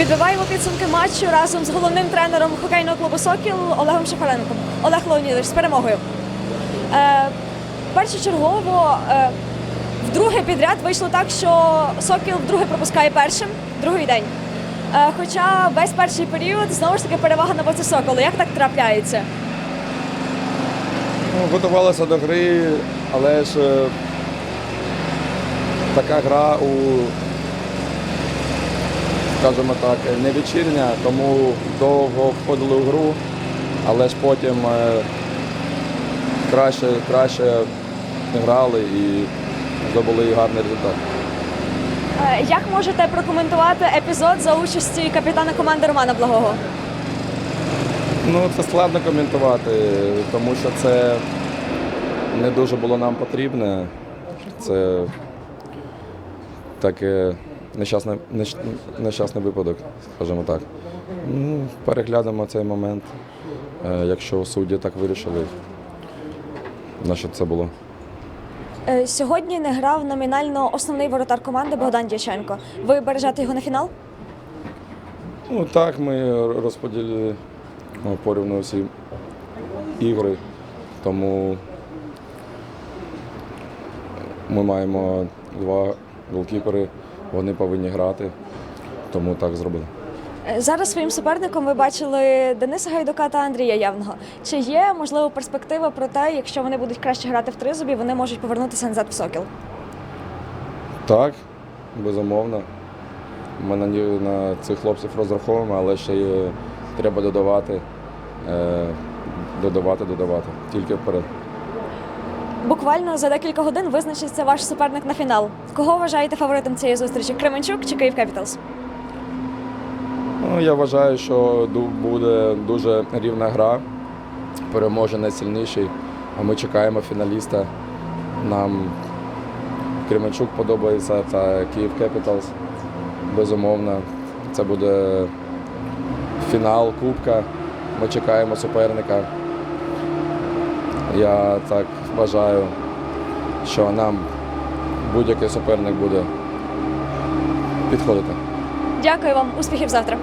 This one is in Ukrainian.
Підбиваємо підсумки матчу разом з головним тренером хокейного клубу Сокіл Олегом Шахаренком. Олег Леонідович з перемогою. Е, першочергово е, вдруге підряд вийшло так, що Сокіл вдруге пропускає першим, другий день. Е, хоча весь перший період знову ж таки перевага на боці Соколу. Як так трапляється? Ну, готувалися до гри, але ж е, така гра у, скажімо так, не вечірня, тому довго входили у гру, але ж потім е, краще, краще грали і здобули гарний результат. Е, як можете прокоментувати епізод за участі капітана команди Романа Благого? Ну, це складно коментувати, тому що це не дуже було нам потрібне. Це таке нещасний, нещасний випадок, скажімо так. Ну, переглянемо цей момент, е, якщо судді так вирішили, на що це було. Е, Сьогодні не грав номінально основний воротар команди Богдан Дяченко. Ви бережете його на фінал? Ну так, ми розподілили ну, порівну всі ігри, тому ми маємо два голкіпери, вони повинні грати, тому так зробили. Е, Зараз своїм суперником ви бачили Дениса Гайдука та Андрія Явного. Чи є можливо перспектива про те, якщо вони будуть краще грати в тризубі, вони можуть повернутися назад в Сокіл? Так, безумовно. Ми на, на цих хлопців розраховуємо, але ще й треба додавати, е, додавати, додавати. Тільки вперед. Буквально за декілька годин визначиться ваш суперник на фінал. Кого вважаєте фаворитом цієї зустрічі? Кременчук чи Київ Кепіталс? Ну, я вважаю, що буде дуже рівна гра. Переможе найсильніший. А ми чекаємо фіналіста. Нам Кременчук подобається та Київ Кепіталс. Безумовно. Це буде фінал Кубка. Ми чекаємо суперника. Я так вважаю, що нам будь-який суперник буде підходити. Дякую вам, успіхів завтра.